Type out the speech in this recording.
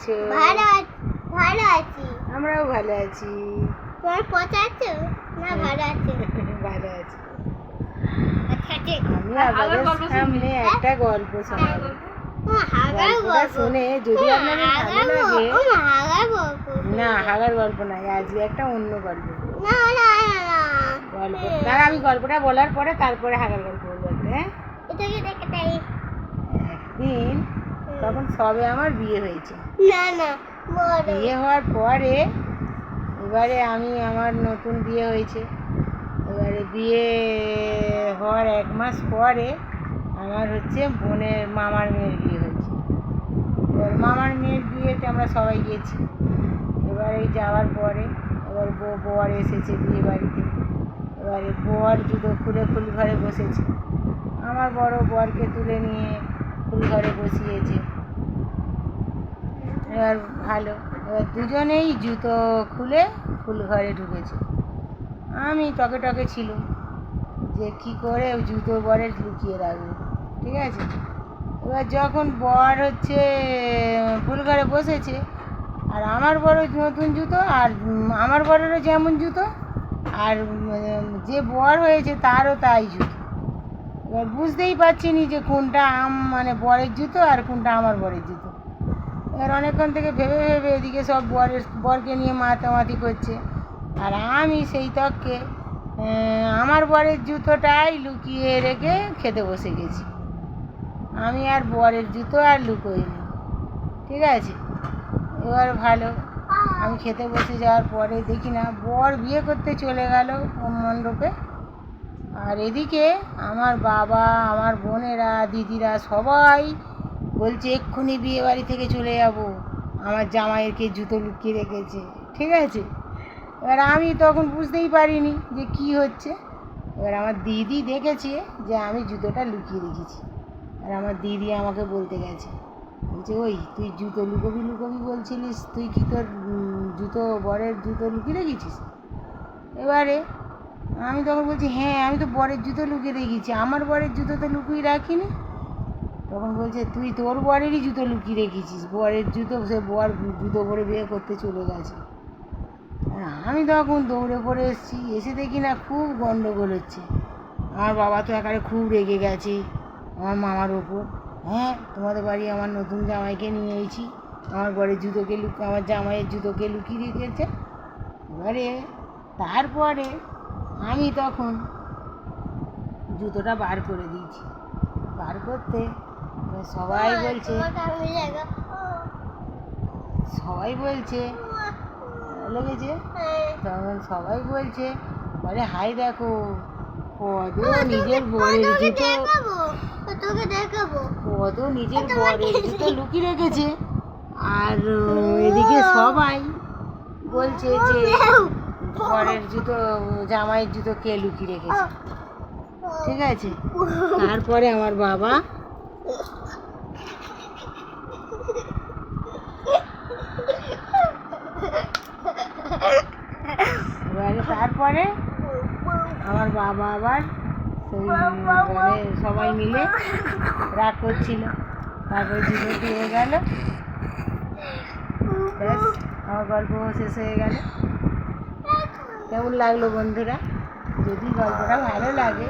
আছো? ভালো আছি ভালো আছি। আমরাও ভালো আছি। তোমার পচা আছে? না ভালো আছে। ভালো আছি। আচ্ছা আমি আপনাদের সামনে একটা গল্প শোনাবো। হাগার গল্পটা গল্প। শুনে যদি আপনাদের ভালো লাগে ও হাগার গল্প না হাগার গল্প নাই আজকে একটা অন্য গল্প। না গল্প। আমি গল্পটা বলার পরে তারপরে হাগার গল্প বলব হ্যাঁ? একদিন তখন সবে আমার বিয়ে হয়েছে। না না বিয়ে হওয়ার পরে এবারে আমি আমার নতুন বিয়ে হয়েছে। এবারে বিয়ে হওয়ার এক মাস পরে আমার হচ্ছে বোনের মামার মেয়ের বিয়ে হয়েছে। এবার মামার মেয়ের বিয়েতে আমরা সবাই গেছি। এবারে যাওয়ার পরে এবার বউ বর এসেছে বিয়ে বাড়িতে। এবারে বর জুতো খুলে ফুল ঘরে বসেছে। আমার বড় বরকে তুলে নিয়ে ফুল ঘরে বসিয়েছে। এবার ভালো। এবার দুজনেই জুতো খুলে ফুল ঘরে ঢুকেছে। আমি টকে টকে ছিল যে কি করে জুতো বরে লুকিয়ে রাখব, ঠিক আছে? এবার যখন বর হচ্ছে, ফুল ঘরে বসেছে, আর আমার বড় নতুন জুতো, আর আমার বরেরও যেমন জুতো, আর যে বর হয়েছে তারও তাই জুতো। এবার বুঝতেই পারছি নি যে কোনটা আম মানে বরের জুতো আর কোনটা আমার বরের জুতো। এবার অনেকক্ষণ থেকে ভেবে ভেবে এদিকে সব বরের, বরকে নিয়ে মাতামাতি করছে। আর আমি সেই তককে আমার বরের জুতোটাই লুকিয়ে রেখে খেতে বসে গেছি। আমি আর বরের জুতো আর লুকোইনি ঠিক আছে? এবার ভালো। আমি খেতে বসে যাওয়ার পরে দেখি না, বর বিয়ে করতে চলে গেল মণ্ডপে। আর এদিকে আমার বাবা, আমার বোনেরা, দিদিরা সবাই বলছে, এক্ষুনি বিয়ে বাড়ি থেকে চলে যাব। আমার জামাইয়েরকে জুতো লুকিয়ে রেখেছে, ঠিক আছে? এবার আমি তখন বুঝতেই পারিনি যে কি হচ্ছে। এবার আমার দিদি দেখেছে যে আমি জুতোটা লুকিয়ে রেখেছি। আর আমার দিদি আমাকে বলতে গেছে, বলছে, ওই, তুই জুতো লুকোবি লুকোবি বলছিলিস, তুই কি তোর জুতো, বরের জুতো লুকিয়ে রেখেছিস? এবারে আমি তখন বলছি হ্যাঁ আমি তো বরের জুতো লুকিয়ে রেখেছি। আমার বরের জুতো তো লুকিয়ে রাখিনি। তখন বলছে, তুই তোর বরেরই জুতো লুকিয়ে রেখেছিস। বরের জুতো, সে বর জুতো পরে বিয়ে করতে চলে গেছে। আমি তখন দৌড়ে পড়ে এসেছি। এসে দেখি না খুব গন্ডগোল হচ্ছে। আমার বাবা তো একারে খুব রেগে গেছে আমার মামার ওপর। হ্যাঁ তোমাদের বাড়ি আমার নতুন জামাইকে নিয়ে এসেছি। আমার বরের জুতোকে লুক, আমার জামাইয়ের জুতোকে লুকিয়ে রেখেছে। এবারে তারপরে আমি তখন জুতোটা বার করে দিয়েছি। বার করতে। সবাই বলছে সবাই বলছে লেগেছে। তখন সবাই বলছে বলে হাই দেখো কত নিজের বরের জুতো তোকে দেখাবো। কত নিজের বরের জুতো লুকিয়ে রেখেছে। আর এদিকে সবাই বলছে যে বরের জুতো জামাইয়ের জুতো কে লুকিয়ে রেখেছে? ঠিক আছে। তারপরে আমার বাবা। এবারে তারপরে আমার বাবা আবার সেই মানে সবাই মিলে রাগ করছিল। তারপরে জুতো দিয়ে গেল। আমার গল্প শেষ হয়ে গেল। কেমন লাগল বন্ধুরা? যদি গল্পটা ভালো লাগে